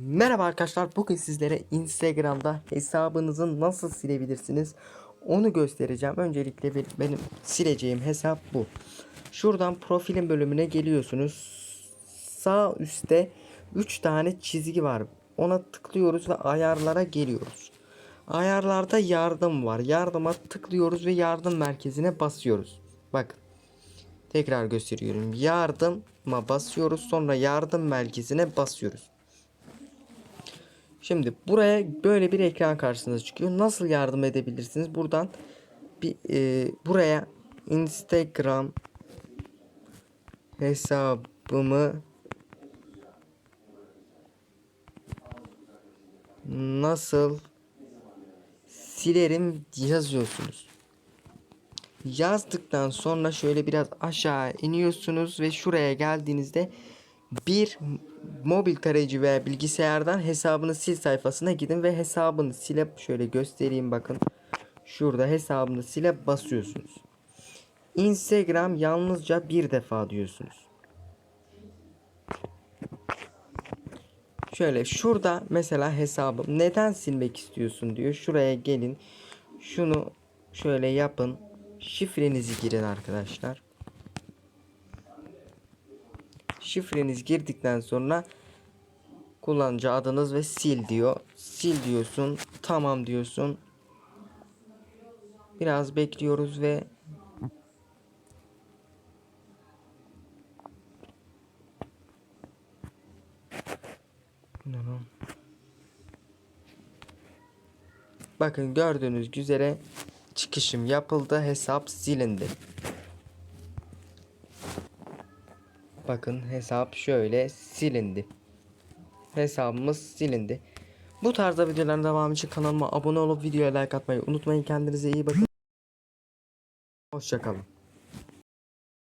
Merhaba arkadaşlar. Bugün sizlere Instagram'da hesabınızı nasıl silebilirsiniz onu göstereceğim. Öncelikle benim sileceğim hesap bu. Şuradan profilin bölümüne geliyorsunuz. Sağ üstte 3 tane çizgi var. Ona tıklıyoruz ve ayarlara geliyoruz. Ayarlarda yardım var. Yardıma tıklıyoruz ve yardım merkezine basıyoruz. Bakın. Tekrar gösteriyorum. Yardıma basıyoruz. Sonra yardım merkezine basıyoruz. Şimdi buraya böyle bir ekran karşınıza çıkıyor. Nasıl yardım edebilirsiniz? Buradan bir e, buraya Instagram hesabımı nasıl silerim yazıyorsunuz. Yazdıktan sonra şöyle biraz aşağı iniyorsunuz ve şuraya geldiğinizde bir mobil tarayıcı veya bilgisayardan hesabını sil sayfasına gidin ve hesabını sile şöyle göstereyim bakın. Şurada hesabını sile basıyorsunuz. Instagram yalnızca bir defa diyorsunuz. Şöyle şurada mesela hesabım neden silmek istiyorsun diyor. Şuraya gelin. Şunu şöyle yapın. Şifrenizi girin arkadaşlar. Şifreniz girdikten sonra kullanıcı adınız ve sil diyor. Sil diyorsun. Tamam diyorsun. Biraz bekliyoruz ve Bakın gördüğünüz üzere çıkışım yapıldı. Hesap silindi. Bakın hesap şöyle silindi. Hesabımız silindi. Bu tarzda videoların devamı için kanalıma abone olup videoya like atmayı unutmayın. Kendinize iyi bakın. Hoşçakalın.